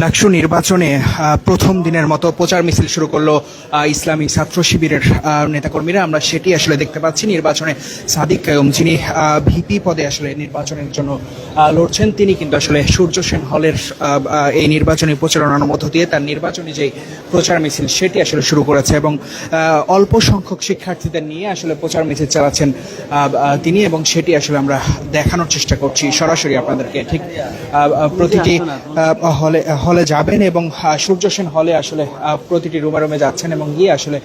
ডাকসু নির্বাচনে প্রথম দিনের মতো প্রচার মিছিল শুরু করল ইসলামী ছাত্র শিবিরের নেতাকর্মীরা। আমরা সেটি আসলে দেখতে পাচ্ছি। নির্বাচনে সাদিক কায়ুম, যিনি ভিপি পদে আসলে নির্বাচনের জন্য লড়ছেন, তিনি কিন্তু আসলে সূর্য সেন হলের এই নির্বাচনী প্রচারণার মধ্য দিয়ে তার নির্বাচনী যে প্রচার মিছিল, সেটি আসলে শুরু করেছে এবং অল্প সংখ্যক শিক্ষার্থীদের নিয়ে আসলে প্রচার মিছিল চালাচ্ছেন তিনি এবং সেটি আসলে আমরা দেখানোর চেষ্টা করছি সরাসরি আপনাদেরকে। ঠিক প্রতিটি হলে হলে যাবেন এবং সূর্য সেন হলে আসলে প্রতিটি রুমে রুমে যাচ্ছেন এবং গিয়ে আসলে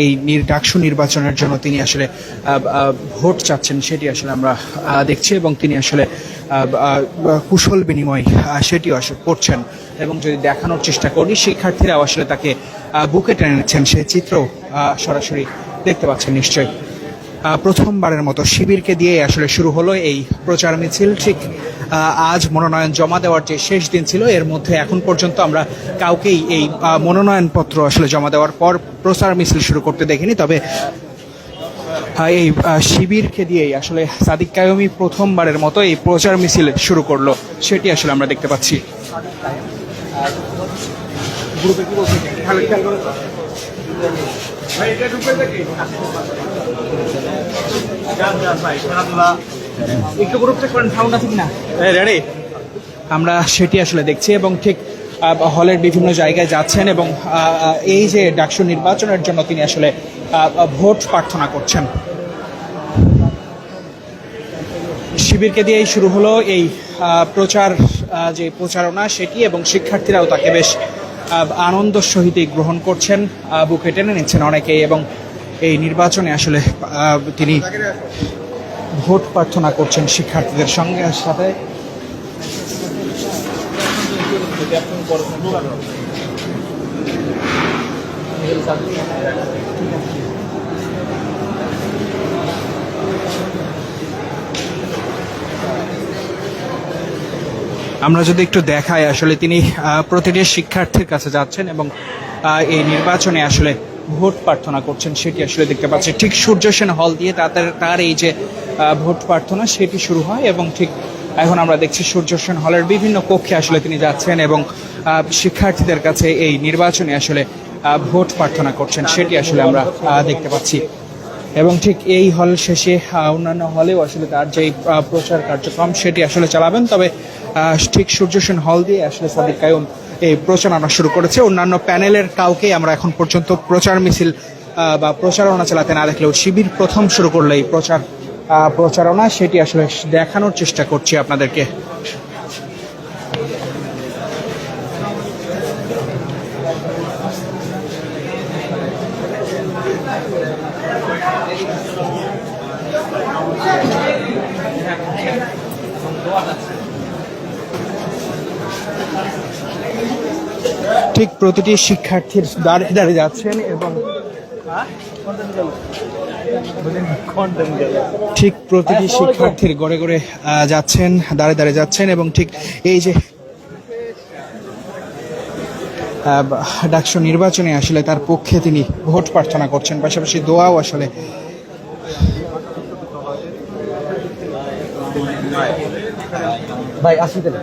এই ডাকসু নির্বাচনের জন্য তিনি আসলে ভোট চাচ্ছেন সেটি আসলে আমরা দেখছি এবং তিনি আসলে কুশল বিনিময় সেটিও আসলে করছেন এবং যদি দেখানোর চেষ্টা করি, শিক্ষার্থীরাও আসলে তাকে বুকে টেনে নিচ্ছেন। সেই চিত্র সরাসরি দেখতে পাচ্ছেন নিশ্চয়ই। প্রথমবারের মতো শিবিরকে দিয়ে আসলে শুরু হলো এই প্রচার মিছিল। ঠিক আজ মনোনয়ন জমা দেওয়ার যে শেষ দিন ছিল এর মধ্যে এখন পর্যন্ত আমরা কাউকেই এই মনোনয়নপত্র আসলে জমা দেওয়ার পর প্রচার মিছিল শুরু করতে দেখিনি। তবে এই শিবিরকে দিয়েই আসলে সাদিক কায়মি প্রথমবারের মতো এই প্রচার মিছিল শুরু করল। সেটি আসলে আমরা দেখতে পাচ্ছি। ভাই, এটা। একটু গ্রুপ চেক করেন সাউন্ড আছে কিনা? রেডি আমরা সেটি আসলে দেখছি এবং ঠিক হলের বিভিন্ন জায়গায় যাচ্ছেন এবং এই যে ডাকসু নির্বাচনের জন্য তিনি আসলে ভোট প্রার্থনা করছেন। শিবিরকে দিয়েই শুরু হলো এই প্রচার যে প্রচারণা সেটি এবং শিক্ষার্থীরাও তাকে বেশ আনন্দ সহিতই গ্রহণ করছেন। বুকে টেনে নিচ্ছেন অনেকেই এবং এই নির্বাচনে আসলে তিনি ভোট প্রার্থনা করছেন শিক্ষার্থীদের সঙ্গে সাথে। আমরা যদি একটু দেখাই, আসলে তিনি প্রতিটি শিক্ষার্থীর কাছে যাচ্ছেন এবং এই নির্বাচনে আসলে ভোট প্রার্থনা করছেন, সেটি আসলে দেখতে পাচ্ছি। ঠিক সূর্য সেন হল দিয়ে তাদের, তার এই যে ভোট প্রার্থনা সেটি শুরু হয় এবং ঠিক এখন আমরা দেখছি সূর্য সেন হলের বিভিন্ন কক্ষে আসলে তিনি যাচ্ছেন এবং শিক্ষার্থীদের কাছে এই নির্বাচনে আসলে ভোট প্রার্থনা করছেন সেটি আসলে আমরা দেখতে পাচ্ছি। এবং ঠিক এই হল শেষে অন্যান্য হলেও আসলে তার যে প্রচার কার্যক্রম সেটি আসলে চালাবেন। তবে ঠিক সূর্য সেন হল দিয়ে আসলে সাদিক কায়ুম এই প্রচারণা শুরু করেছে। অন্যান্য প্যানেলের কাউকে আমরা এখন পর্যন্ত প্রচার মিছিল বা প্রচারণা চালাতে না দেখলেও শিবির প্রথম শুরু করলে এই প্রচার প্রচারণা সেটি আসলে দেখানোর চেষ্টা করছি আপনাদেরকে। ঠিক প্রতিটি শিক্ষার্থীর দাঁড়িয়ে দাঁড়িয়ে যাচ্ছেন এবং ঠিক প্রতিটি শিক্ষার্থীর গড়ে গড়ে যাচ্ছেন দাঁড়িয়ে দাঁড়িয়ে যাচ্ছেন এবং ঠিক এই যে ডাকসু নির্বাচনে আসলে তার পক্ষে তিনি ভোট প্রার্থনা করছেন। পাশাপাশি দোয়াও আসলে ভাই আসি তাহলে।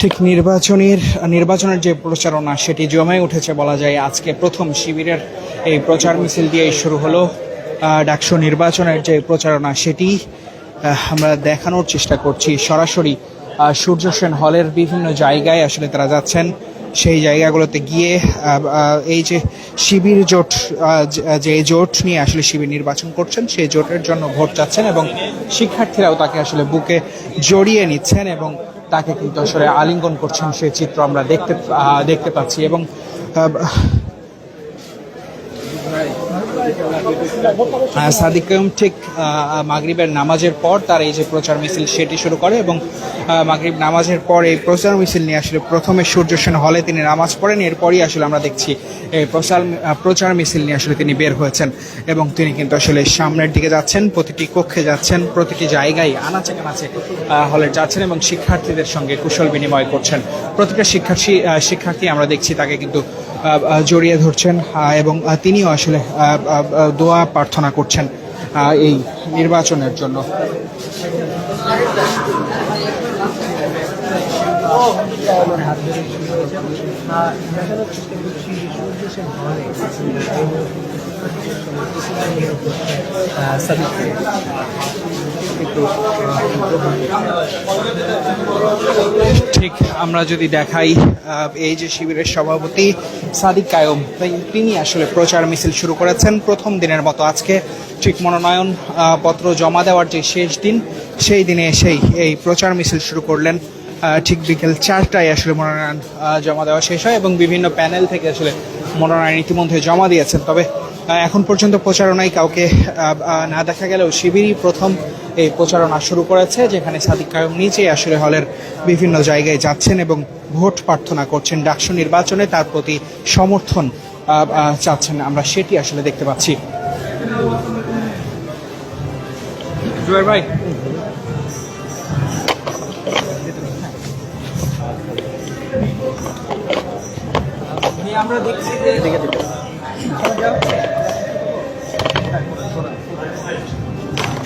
ঠিক নির্বাচনের নির্বাচনের যে প্রচারণা সেটি জমে উঠেছে বলা যায়। আজকে প্রথম শিবিরের এই প্রচার মিছিল দিয়ে শুরু হলো। ডাকসু নির্বাচনের যে প্রচারণা সেটি আমরা দেখানোর চেষ্টা করছি। সরাসরি সূর্য সেন হলের বিভিন্ন জায়গায় আসলে তারা যাচ্ছেন। সেই জায়গাগুলোতে গিয়ে এই যে শিবির জোট যে জোট নিয়ে আসলে শিবির নির্বাচন করছেন, সেই জোটের জন্য ভোট চাচ্ছেন এবং শিক্ষার্থীরাও তাকে আসলে বুকে জড়িয়ে নিচ্ছেন এবং তাকে কিন্তু আসলে আলিঙ্গন করছেন সেই চিত্র আমরা দেখতে দেখতে পাচ্ছি এবং সাদিক কায়ুম ঠিক মাগরিবের নামাজের পর তার এই যে প্রচার মিছিল সেটি শুরু করে এবং মাগরিব নামাজের পর এই প্রচার মিছিল নিয়ে আসলে প্রথমে সূর্য সেন হলে তিনি নামাজ পড়েন, এরপরই আসলে আমরা দেখছি এই প্রচার প্রচার মিছিল নিয়ে আসলে তিনি বের হয়েছেন এবং তিনি কিন্তু আসলে সামনের দিকে যাচ্ছেন, প্রতিটি কক্ষে যাচ্ছেন, প্রতিটি জায়গায় আনাচে কানাচে হলে যাচ্ছেন এবং শিক্ষার্থীদের সঙ্গে কুশল বিনিময় করছেন। প্রতিটা শিক্ষার্থী শিক্ষার্থী আমরা দেখছি তাকে কিন্তু জড়িয়ে ধরছেন এবং তিনিও আসলে দোয়া প্রার্থনা করছেন এই নির্বাচনের জন্য। ঠিক, আমরা যদি দেখাই এই যে শিবিরের সভাপতি সাদিক কায়ম তিনি আসলে প্রচার মিছিল শুরু করেছেন প্রথম দিনের মতো। আজকে ঠিক মনোনয়ন পত্র জমা দেওয়ার যে শেষ দিন, সেই দিনে এসেই এই প্রচার মিছিল শুরু করলেন। ঠিক বিকেল চারটায় আসলে মনোনয়ন জমা দেওয়া শেষ হয় এবং বিভিন্ন প্যানেল থেকে আসলে মনোনয়ন ইতিমধ্যে জমা দিয়েছেন। তবে এখন পর্যন্ত প্রচারণায় কাউকে না দেখা গেলেও শিবিরই প্রথম এই প্রচারণা শুরু করেছে যেখানে সাদিক কায়ুম নিজেই আসলে হলের বিভিন্ন জায়গায় যাচ্ছেন এবং ভোট প্রার্থনা করছেন। ডাকসু নির্বাচনে তার প্রতি সমর্থন চাচ্ছেন। আমরা সেটি আসলে দেখতে পাচ্ছি। ভাই। আমরা দেখছি যে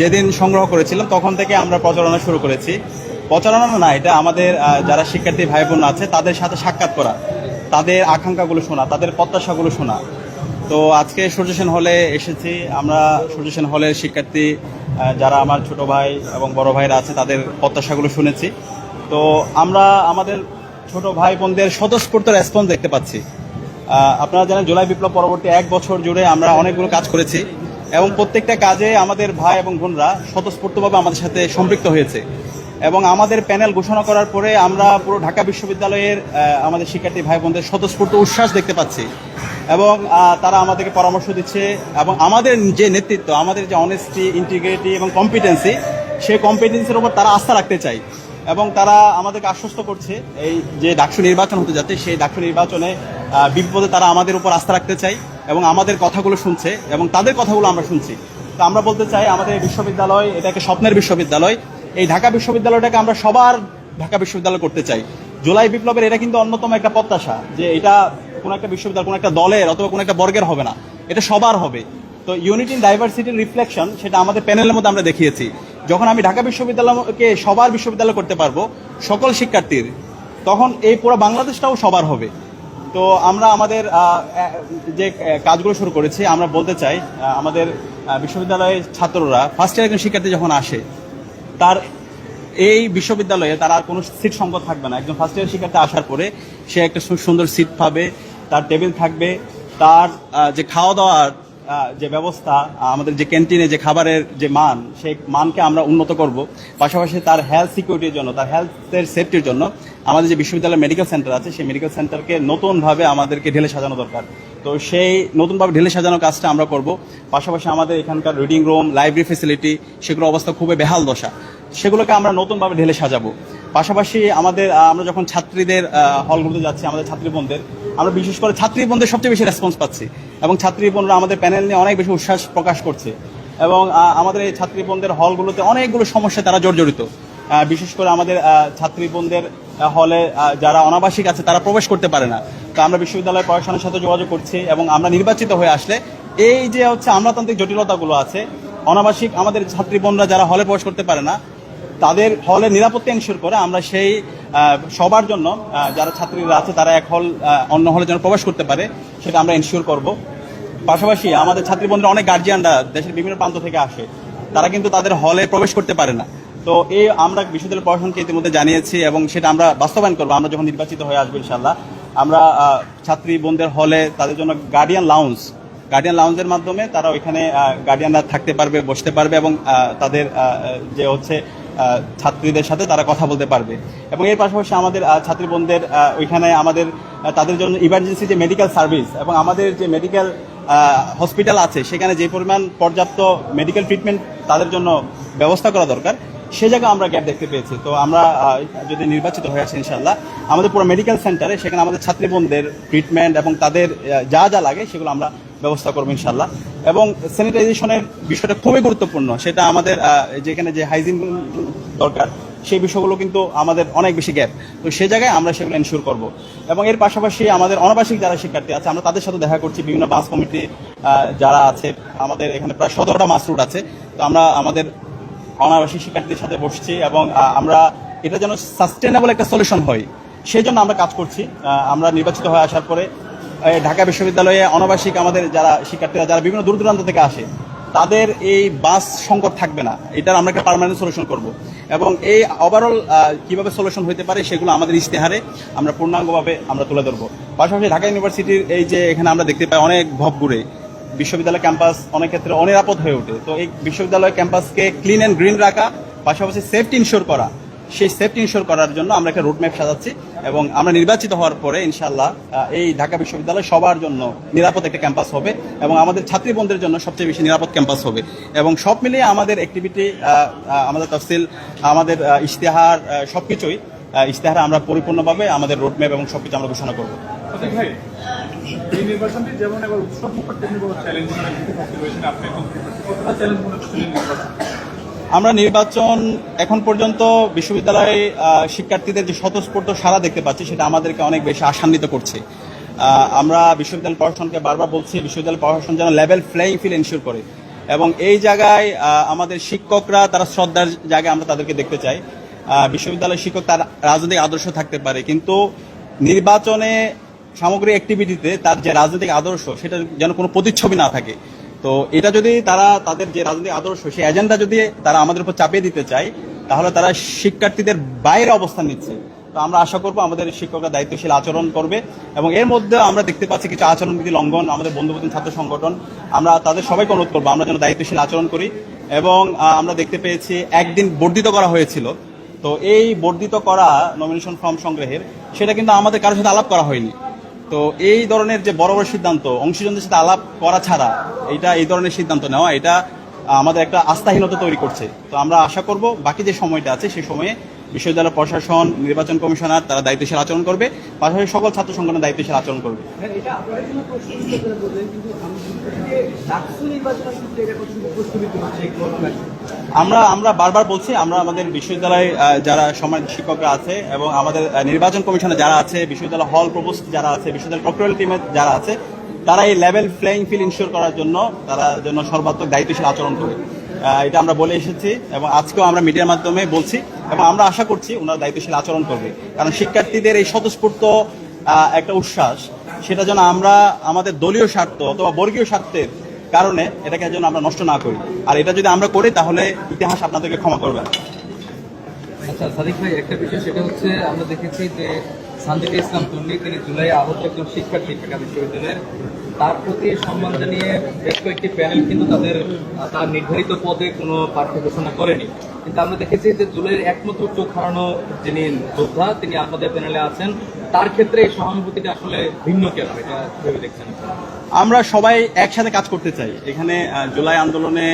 যেদিন সংগ্রহ করেছিলাম, তখন থেকে আমরা প্রচারণা শুরু করেছি। প্রচারণা না এটা আমাদের যারা শিক্ষার্থী ভাই বোন আছে, তাদের সাথে সাক্ষাৎ করা, তাদের আকাঙ্ক্ষাগুলো শোনা, তাদের প্রত্যাশাগুলো শোনা। তো আজকে সূর্য সেন হলে এসেছি, আমরা সূর্য সেন হলের শিক্ষার্থী যারা আমার ছোট ভাই এবং বড় ভাইরা আছে, তাদের প্রত্যাশাগুলো শুনেছি। তো আমরা আমাদের ছোট ভাই বোনদের স্বতঃস্ফূর্ত রেসপন্স দেখতে পাচ্ছি। আপনারা জানেন, জুলাই বিপ্লব পরবর্তী এক বছর জুড়ে আমরা অনেকগুলো কাজ করেছি। এবং প্রত্যেকটা কাজে আমাদের ভাই এবং বোনরা স্বতঃস্ফূর্তভাবে আমাদের সাথে সম্পৃক্ত হয়েছে। এবং আমাদের প্যানেল ঘোষণা করার পরে আমরা পুরো ঢাকা বিশ্ববিদ্যালয়ের আমাদের শিক্ষার্থী ভাই বোনদের স্বতঃস্ফূর্ত উচ্ছ্বাস দেখতে পাচ্ছি। এবং তারা আমাদেরকে পরামর্শ দিচ্ছে এবং আমাদের যে নেতৃত্ব, আমাদের যে অনেস্টি ইন্টিগ্রিটি এবং কম্পিটেন্সি সেই কম্পিটেন্সির উপর তারা আস্থা রাখতে চায়। এবং তারা আমাদেরকে আশ্বস্ত করছে এই যে ডাকসু নির্বাচন হতে যাচ্ছে সেই ডাকসু নির্বাচনে বিপদে তারা আমাদের উপর আস্থা রাখতে চাই এবং আমাদের কথাগুলো শুনছে এবং তাদের কথাগুলো আমরা শুনছি। তো আমরা বলতে চাই, আমাদের বিশ্ববিদ্যালয় এটাকে স্বপ্নের বিশ্ববিদ্যালয়। এই ঢাকা বিশ্ববিদ্যালয়টাকে আমরা সবার ঢাকা বিশ্ববিদ্যালয় করতে চাই। জুলাই বিপ্লবের এটা কিন্তু অন্যতম একটা প্রত্যাশা যে এটা কোনো একটা বিশ্ববিদ্যালয়, কোনো একটা দলের অথবা কোনো একটা বর্গের হবে না। এটা সবার হবে। তো ইউনিটি ইন ডাইভার্সিটির রিফ্লেকশন সেটা আমাদের প্যানেলের মধ্যে আমরা দেখিয়েছি। যখন আমি ঢাকা বিশ্ববিদ্যালয়কে সবার বিশ্ববিদ্যালয় করতে পারব, সকল শিক্ষার্থীর, তখন এই পুরো বাংলাদেশটাও সবার হবে। তো আমরা আমাদের যে কাজগুলো শুরু করেছি, আমরা বলতে চাই আমাদের বিশ্ববিদ্যালয়ের ছাত্ররা ফার্স্ট ইয়ার একজন শিক্ষার্থী যখন আসে, তার এই বিশ্ববিদ্যালয়ে তার আর কোনো সিট সংকট থাকবে না। একজন ফার্স্ট ইয়ার শিক্ষার্থী আসার পরে সে একটা সুন্দর সিট পাবে, তার টেবিল থাকবে, তার যে খাওয়া দাওয়ার যে ব্যবস্থা আমাদের যে ক্যান্টিনে যে খাবারের যে মান, সেই মানকে আমরা উন্নত করব। পাশাপাশি তার হেলথ সিকিউরিটির জন্য, তার হেলথের সেফটির জন্য আমাদের যে বিশ্ববিদ্যালয় মেডিকেল সেন্টার আছে, সেই মেডিকেল সেন্টারকে নতুনভাবে আমাদেরকে ঢেলে সাজানো দরকার। তো সেই নতুনভাবে ঢেলে সাজানো কাজটা আমরা করব। পাশাপাশি আমাদের এখানকার রিডিং রুম লাইব্রেরি ফেসিলিটি সেগুলো অবস্থা খুবই বেহাল দশা। সেগুলোকে আমরা নতুনভাবে ঢেলে সাজাবো। পাশাপাশি আমাদের আমরা যখন ছাত্রীদের হলগুলোতে যাচ্ছি আমাদের ছাত্রী বোনদের আমরা বিশেষ করে ছাত্রী বোনদের সবচেয়ে বেশি রেসপন্স পাচ্ছি। এবং ছাত্রী বোনরা আমাদের প্যানেল নিয়ে অনেক বেশি উচ্ছ্বাস প্রকাশ করছে। এবং আমাদের এই ছাত্রী বোনদের হলগুলোতে অনেকগুলো সমস্যায় তারা জর্জরিত। বিশেষ করে আমাদের আহ, ছাত্রী বোনদের হলে যারা অনাবাসিক আছে তারা প্রবেশ করতে পারে না। তো আমরা বিশ্ববিদ্যালয় প্রশাসনের সাথে যোগাযোগ করছি এবং আমরা নির্বাচিত হয়ে আসলে এই যে হচ্ছে আমলাতান্ত্রিক জটিলতাগুলো আছে অনাবাসিক আমাদের ছাত্রী বোনরা যারা হলে প্রবেশ করতে পারে না তাদের হলের নিরাপত্তা এনশিওর করে আমরা সেই সবার জন্য যারা ছাত্রীরা আছে তারা এক হল অন্য হলে যেন প্রবেশ করতে পারে, সেটা আমরা এনশিওর করব। পাশাপাশি আমাদের ছাত্রী বন্ধুরা অনেক গার্জিয়ানরা দেশের বিভিন্ন প্রান্ত থেকে আসে, তারা কিন্তু তাদের হলে প্রবেশ করতে পারে না। তো এই আমরা বিশ্ববিদ্যালয় প্রশাসনকে ইতিমধ্যে জানিয়েছি এবং সেটা আমরা বাস্তবায়ন করব, আমরা যখন নির্বাচিত হয়ে আসব ইনশাল্লাহ আমরা ছাত্রী বোনদের হলে তাদের জন্য গার্ডিয়ান লাউন্স গার্ডিয়ান লাউঞ্জের মাধ্যমে তারা ওইখানে গার্ডিয়ানরা থাকতে পারবে, বসতে পারবে এবং তাদের যে হচ্ছে ছাত্রীদের সাথে তারা কথা বলতে পারবে। এবং এর পাশাপাশি আমাদের ছাত্রী বোনদের ওইখানে আমাদের তাদের জন্য ইমার্জেন্সি যে মেডিকেল সার্ভিস এবং আমাদের যে মেডিকেল হসপিটাল আছে, সেখানে যে পরিমাণ পর্যাপ্ত মেডিকেল ট্রিটমেন্ট তাদের জন্য ব্যবস্থা করা দরকার, সে জায়গায় আমরা গ্যাপ দেখতে পেয়েছি। তো আমরা যদি নির্বাচিত হয়ে আসি ইনশাল্লাহ আমাদের পুরো মেডিকেল সেন্টারে সেখানে আমাদের ছাত্রীবন্ধের ট্রিটমেন্ট এবং তাদের যা যা লাগে সেগুলো আমরা ব্যবস্থা করব ইনশাল্লাহ এবং স্যানিটাইজেশনের বিষয়টা খুবই গুরুত্বপূর্ণ। সেটা আমাদের যেখানে যে হাইজিন দরকার, সেই বিষয়গুলো কিন্তু আমাদের অনেক বেশি গ্যাপ তো সেই জায়গায় আমরা সেগুলো এনশিওর করব। এবং এর পাশাপাশি আমাদের অনাবাসিক যারা শিক্ষার্থী আছে, আমরা তাদের সাথে দেখা করছি। বিভিন্ন বাস কমিটি যারা আছে, আমাদের এখানে প্রায় সতেরোটা মাস রুট আছে। তো আমরা আমাদের অনাবাসিক শিক্ষার্থীদের সাথে বসছি এবং আমরা এটা যেন সাস্টেনেবল একটা সলিউশন হয়। সেই জন্য আমরা কাজ করছি। আমরা নির্বাচিত হয়ে আসার পরে ঢাকা বিশ্ববিদ্যালয়ে অনাবাসিক আমাদের যারা শিক্ষার্থীরা, যারা বিভিন্ন দূর দূরান্ত থেকে আসে, তাদের এই বাস সংকট থাকবে না। এটার আমরা একটা পার্মানেন্ট সলিউশন করব। এবং এই ওভারঅল কীভাবে সলিউশন হতে পারে সেগুলো আমাদের ইশতেহারে আমরা পূর্ণাঙ্গভাবে আমরা তুলে ধরবো। পাশাপাশি ঢাকা ইউনিভার্সিটির এই যে এখানে আমরা দেখতে পাই অনেক ভবঘুরে, বিশ্ববিদ্যালয় ক্যাম্পাস অনেক ক্ষেত্রে অনিরাপদ হয়ে ওঠে। তো এই বিশ্ববিদ্যালয় ক্যাম্পাসকে ক্লিন অ্যান্ড গ্রিন রাখা, পাশাপাশি সেফটি ইনশোর করা সেই সেফটি ইনশোর করার জন্য আমরা একটা রুটম্যাপ সাজাচ্ছি এবং আমরা নির্বাচিত হওয়ার পরে ইনশাল্লাহ এই ঢাকা বিশ্ববিদ্যালয় সবার জন্য নিরাপদ একটা ক্যাম্পাস হবে এবং আমাদের ছাত্রীবন্ধের জন্য সবচেয়ে বেশি নিরাপদ ক্যাম্পাস হবে। এবং সব মিলিয়ে আমাদের অ্যাক্টিভিটি আমাদের তফসিল, আমাদের ইশতেহার সব কিছুই ইশতেহারে আমরা পরিপূর্ণভাবে আমাদের রোডম্যাপ এবং সব কিছু আমরা ঘোষণা করব। যেমন মনে আমরা নির্বাচন এখন পর্যন্ত বিশ্ববিদ্যালয়ে শিক্ষার্থীদের যে স্বতঃস্ফূর্ত সারা দেখতে পাচ্ছি, সেটা আমাদেরকে অনেক বেশি আশান্বিত করছে। আমরা বিশ্ববিদ্যালয় প্রশাসনকে বারবার বলছি, বিশ্ববিদ্যালয় প্রশাসন যেন লেভেল ফ্লাইং ফিল এনশিওর করে। এবং এই জায়গায় আমাদের শিক্ষকরা, তারা শ্রদ্ধার জায়গায় আমরা তাদেরকে দেখতে চাই। বিশ্ববিদ্যালয়ের শিক্ষক তার রাজনৈতিক আদর্শ থাকতে পারে, কিন্তু নির্বাচনে সামগ্রিক অ্যাক্টিভিটিতে তার যে রাজনৈতিক আদর্শ, সেটা যেন কোনো প্রতিচ্ছবি না থাকে। তো এটা যদি তারা তাদের যে রাজনৈতিক আদর্শ, সেই এজেন্ডা যদি তারা আমাদের উপর চাপিয়ে দিতে চায়, তাহলে তারা শিক্ষার্থীদের বাইরে অবস্থান নিচ্ছে। তো আমরা আশা করব আমাদের শিক্ষকরা দায়িত্বশীল আচরণ করবে এবং এর মধ্যে আমরা দেখতে পাচ্ছি কিছু আচরণবিধি লঙ্ঘন, আমাদের বন্ধুবন্ধু ছাত্র সংগঠন। আমরা তাদের সবাইকে অনুরোধ করব, আমরা যেন দায়িত্বশীল আচরণ করি এবং আমরা দেখতে পেয়েছি একদিন বর্ধিত করা হয়েছিল। তো এই বর্ধিত করা নমিনেশন ফর্ম সংগ্রহের, সেটা কিন্তু আমাদের কারোর সাথে আলাপ করা হয়নি। তো এই ধরনের যে বড় বড় সিদ্ধান্ত, অংশীজনদের সাথে আলাপ করা ছাড়া এটা এই ধরনের সিদ্ধান্ত নেওয়া, এটা আমাদের একটা আস্থাহীনতা তৈরি করছে। তো আমরা আশা করব বাকি যে সময়টা আছে সেই সময়ে বিশ্ববিদ্যালয় প্রশাসন নির্বাচন কমিশনার তারা দায়িত্বশীল আচরণ করবে। পাশাপাশি সকল ছাত্র সংগঠন দায়িত্বশীল আচরণ করবে। এটা আপনারা জন্য প্রশ্ন করে বললেন কিন্তু আমি যে ডাকসু নির্বাচনের ক্ষেত্রে এটা কতটুকু প্রস্তুতি হচ্ছে এই ঘটনায়? আমরা আমরা বারবার বলছি আমরা আমাদের বিশ্ববিদ্যালয়ে যারা সমাজ শিক্ষকরা আছে এবং আমাদের নির্বাচন কমিশনে যারা আছে বিশ্ববিদ্যালয় হল প্রভোস্ট যারা আছে বিশ্ববিদ্যালয় প্রক্টোরিয়াল টিমে যারা আছে তারা এই লেভেল প্লেইং ফিল ইনশিওর করার জন্য তারা যেন সর্বাত্মক দায়িত্বশীল আচরণ করে। এটা আমরা বলে এসেছি এবং আজকেও আমরা মিডিয়ার মাধ্যমে বলছি এবং আমরা আশা করছি ওনারা দায়িত্বশীল আচরণ করবে। কারণ শিক্ষার্থীদের এই স্বতঃস্ফূর্ত একটা উচ্ছ্বাস, সেটা যেন আমরা আমাদের দলীয় স্বার্থ অথবা বর্গীয় স্বার্থের কারণে এটাকে যেন আমরা নষ্ট না করি। আর এটা যদি আমরা করি, তাহলে ইতিহাস আপনাদেরকে ক্ষমা করবে। আচ্ছা সাদিক ভাই, একটা বিষয়, সেটা হচ্ছে আমরা দেখেছি যে সানজিদ ইসলাম তিনি জুলাই আহত একজন শিক্ষার্থী ঢাকা বিশ্ববিদ্যালয়ের তার প্রতি সম্মান জানিয়ে বেশ কয়েকটি প্যানেল কিন্তু তাদের তার নির্ধারিত পদে কোনো প্রার্থী ঘোষণা করেনি। কিন্তু আমরা দেখেছি যে জুলাইয়ের একমাত্র চোখ হারানো যিনি যোদ্ধা, তিনি আপনাদের প্যানেলে আছেন। তার ক্ষেত্রে এই সহানুভূতিটা আসলে ভিন্ন কেন এটা ভেবে দেখছেন আমরা সবাই একসাথে কাজ করতে চাই। এখানে জুলাই আন্দোলনে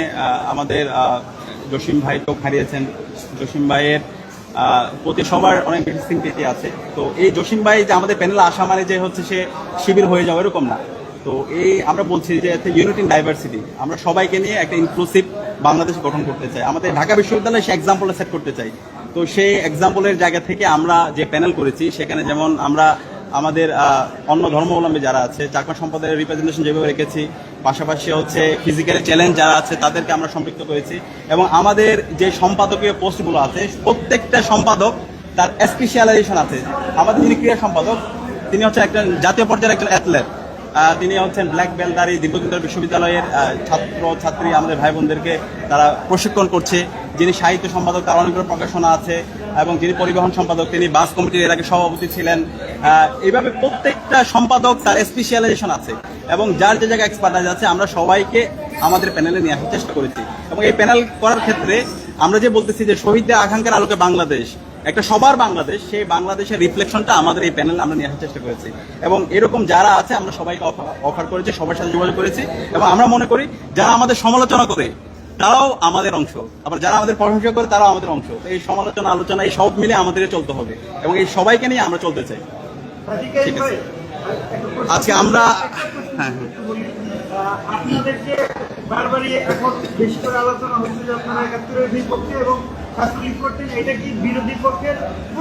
আমাদের জসিম ভাই চোখ হারিয়েছেন। জসিম ভাইয়ের প্রতি সবার অনেক বেশি সিম্পিটি আছে। তো এই জসিম ভাই যে আমাদের প্যানেলে আসা মানে যে হচ্ছে সে শিবির হয়ে যাওয়া এরকম না। তো এই আমরা বলছি যে ইউনিটি ইন ডাইভার্সিটি আমরা সবাইকে নিয়ে একটা ইনক্লুসিভ বাংলাদেশ গঠন করতে চাই। আমাদের ঢাকা বিশ্ববিদ্যালয়ে সে এক্সাম্পল সেট করতে চাই। তো সেই এক্সাম্পলের জায়গা থেকে আমরা যে প্যানেল করেছি, সেখানে যেমন আমরা আমাদের অন্য ধর্মাবলম্বী যারা আছে, চাকমা সম্প্রদায়ের রিপ্রেজেন্টেশন যেভাবে রেখেছি, পাশাপাশি হচ্ছে ফিজিক্যাল চ্যালেঞ্জ যারা আছে, তাদেরকে আমরা সম্পৃক্ত করেছি। এবং আমাদের যে সম্পাদকীয় পোস্টগুলো আছে, প্রত্যেকটা সম্পাদক তার স্পেশালাইজেশন আছে। আমাদের যিনি ক্রীড়া সম্পাদক, তিনি হচ্ছে একজন জাতীয় পর্যায়ের একজন অ্যাথলেট তিনি হচ্ছেন ব্ল্যাক বেলদারি দীর্ঘদিন ধরে বিশ্ববিদ্যালয়ের ছাত্র, ছাত্রী আমাদের ভাই বোনদেরকে তারা প্রশিক্ষণ করছে। যিনি সাহিত্য সম্পাদক, তার অনেকগুলো প্রকাশনা আছে, এবং যিনি পরিবহন সম্পাদক, তিনি বাস কমিটির এর আগে সভাপতি ছিলেন। এইভাবে প্রত্যেকটা সম্পাদক তার স্পেশালাইজেশন আছে, এবং যার যে জায়গায় এক্সপার্টাইজ আছে, আমরা সবাইকে আমাদের প্যানেলে নিয়ে আসার চেষ্টা করেছি। এবং এই প্যানেল করার ক্ষেত্রে আমরা যে বলতেছি যে শহীদদের আকাঙ্ক্ষার আলোকে বাংলাদেশ একটা সবার বাংলাদেশ সেই বাংলাদেশের রিফ্লেকশনটা আমাদের এই প্যানেল আমরা নিয়ে আসার চেষ্টা করেছি। এবং এরকম যারা আছে আমরা সবাইকে অফার করেছি সবার সাথে যোগাযোগ করেছি। এবং আমরা মনে করি যারা আমাদের সমালোচনা করে তারাও আমাদের অংশ। আবার যারা আমাদের প্রশংসা করে তারাও আমাদের অংশ। এই সমালোচনা আলোচনা এই সব মিলে আমাদের চলতে হবে। এবং এই সবাইকে নিয়ে আমরা চলতে চাই। ঠিক আছে। আজকে আমরা হ্যাঁ হ্যাঁ। আপনাদেরকে বারবারই এখন বেশি করে আলোচনা হচ্ছে যে আপনারা একাত্তরের বিপক্ষে এবং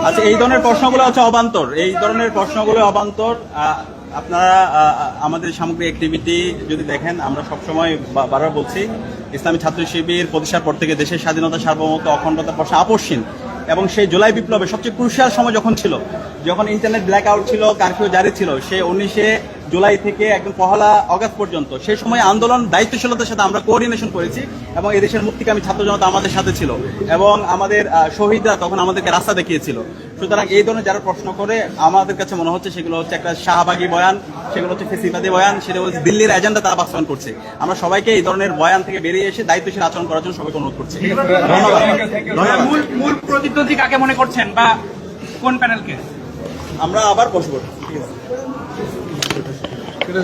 আচ্ছা এই ধরনের প্রশ্নগুলো হচ্ছে অবান্তর। এই ধরনের প্রশ্নগুলো অবান্তর। আপনারা আমাদের সামগ্রিক অ্যাক্টিভিটি যদি দেখেন আমরা সবসময় বারবার বলছি ইসলামী ছাত্র শিবির প্রতিষ্ঠার পর থেকে দেশের স্বাধীনতা সার্বভৌমত্ব অখণ্ডতার প্রশ্নে আপসীন এবং সেই জুলাই বিপ্লবে সবচেয়ে ক্রুশিয়াল সময় যখন ছিল যখন ইন্টারনেট ব্ল্যাক আউট ছিল কারফিউ জারি ছিল সে উনিশে জুলাই থেকে একদম পহলা অগাস্ট পর্যন্ত। সেই সময় আন্দোলন দায়িত্বশীলতার সাথে আমরা কোঅর্ডিনেশন করেছি এবং এদেশের মুক্তিকামী ছাত্র জনতা আমাদের সাথে ছিল এবং আমাদের শহীদরা তখন আমাদেরকে রাস্তা দেখিয়েছিল। সুতরাং এই ধরনের যারা প্রশ্ন করে আমাদের কাছে মনে হচ্ছে সেগুলো হচ্ছে একটা শাহবাগী বয়ান সেগুলো হচ্ছে ফেসিবাদী বয়ান সেটা হচ্ছে দিল্লির এজেন্ডা তারা বাস্তবায়ন করছে। আমরা সবাইকে এই ধরনের বয়ান থেকে বেরিয়ে এসে দায়িত্বশীল আচরণ করার জন্য সবাইকে অনুরোধ করছি। ধন্যবাদ। ধন্যবাদ। মূল মূল প্রতিদ্বন্দ্বী কাকে মনে করছেন বা কোন প্যানেলকে আমরা আবার বসবো। ঠিক আছে। 그래.